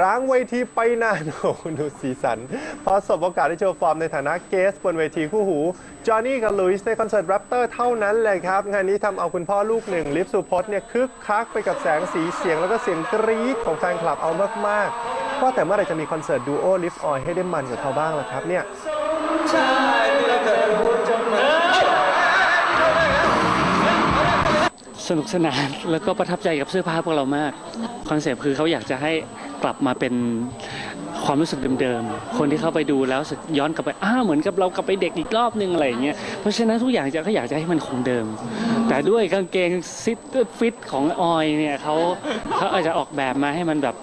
ร้างเวทีไปนานโอ้โหดูสีสัน พอสบโอกาสได้โชว์ฟอร์มในฐานะเกสบนเวทีคู่หู จอห์นนี่กับลุยส์ในคอนเสิร์ตแรปเตอร์เท่านั้นเลยครับ งานนี้ทำเอาคุณพ่อลูกหนึ่ง ลิฟสุพจน์เนี่ยคึกคักไปกับแสงสีเสียงแล้วก็เสียงกรี๊ดของแฟนคลับเอามากๆว่าแต่เมื่อไหรจะมีคอนเสิร์ตดูโอลิฟออยให้ได้มันกับเขาบ้างล่ะครับเนี่ย สนุกสนานแล้วก็ประทับใจกับเสื้อผ้าพวกเรามากคอนเซปต์คือเขาอยากจะให้กลับมาเป็นความรู้สึกเดิมๆ คนที่เข้าไปดูแล้วสึกย้อนกลับไปอ้าเหมือนกับเรากลับไปเด็กอีกรอบนึงอะไรอย่างเงี้ย เพราะฉะนั้นทุกอย่างจะเขาอยากจะให้มันคงเดิม แต่ด้วยกางเกงซิทฟิตของออยเนี่ยเขาเขาอาจจะออกแบบมาให้มันแบบ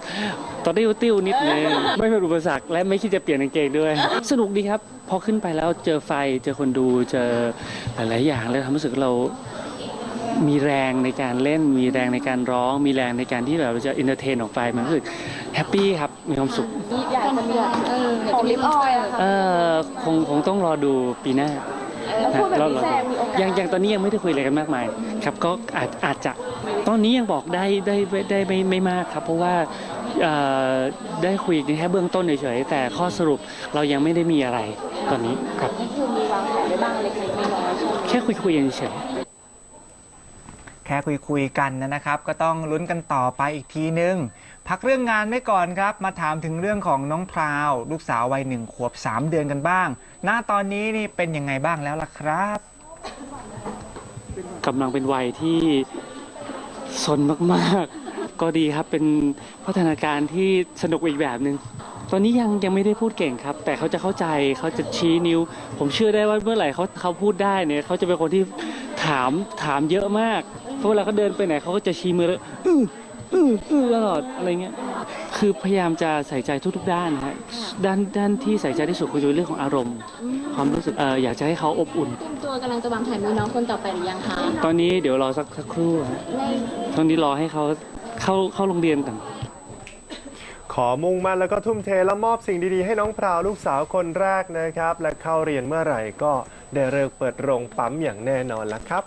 ตอติ้ติ้วนิดนึงไม่เป็นอุปสรรคและไม่คิดจะเปลี่ยนกางเกงด้วย สนุกดีครับ พอขึ้นไปแล้วเจอไฟเจอคนดูเจอหลายๆอย่างเลยทำให้รู้สึกเรา มีแรงในการเล่น มีแรงในการร้อง มีแรงในการที่แบบเราจะอินเตอร์เทนออกไปมันรู้สึกแฮปปี้ครับมีความสุขอยากจะมีเออของลิปออยล์อะค่ะเอ่อคงคงต้องรอดูปีหน้าแล้วพูดแบบนี้รอแซมมีโอกาสยังยังตอนนี้ยังไม่ได้คุยอะไรกันมากมายครับก็อาจอาจจะตอนนี้ยังบอกได้ได้ได้ได้ไม่ไม่มากครับ เพราะว่าเอ่อได้คุยกันแค่เบื้องต้นเฉยๆแต่ข้อสรุปเรายังไม่ได้มีอะไรตอนนี้ครับนี่คือมีวางแผนไว้บ้างเล็กๆน้อยๆใช่ไหมแค่คุยคุยกันเฉยๆ แค่คุยคุยๆกันนะครับ ก็ต้องลุ้นกันต่อไปอีกทีนึง พักเรื่องงานไว้ก่อนครับ มาถามถึงเรื่องของน้องพราว ลูกสาววัยหนึ่งขวบ 3 เดือนกันบ้าง หน้าตอนนี้นี่เป็นยังไงบ้างแล้วล่ะครับกำลังเป็นวัยที่สนมากๆ ก็ดีครับเป็นพัฒนาการที่สนุกอีกแบบหนึ่งตอนนี้ยังยังไม่ได้พูดเก่งครับ แต่เขาจะเข้าใจเขาจะชี้นิ้ว ผมเชื่อได้ว่าเมื่อไหร่เขาเขาพูดได้เนี่ยเขาจะเป็นคนที่ ถามถามเยอะมาก เพราะเวลาเขาเดินไปไหนเขาก็จะชี้มือแล้วอื้ออื้ออื้อตลอดอะไรเงี้ยคือพยายามจะใส่ใจทุกๆด้านนะฮะด้านด้านที่ใส่ใจที่สุดคือเรื่องของอารมณ์ ความรู้สึกเอออยากจะให้เขาอบอุ่น เตรียมตัวกำลังจะวางแผนมีน้องคนต่อไปหรือยังคะตอนนี้เดี๋ยวรอสักสักครู่ฮะในตอนนี้รอให้เขาเข้าเข้าโรงเรียนก่อน ขอมุ่งมั่นแล้วก็ทุ่มเทและมอบสิ่งดี ๆ ให้น้องพราวลูกสาวคนแรกนะครับ และเข้าเรียนเมื่อไหร่ก็ได้เลิกเปิดโรงปั๊มอย่างแน่นอนแล้วครับ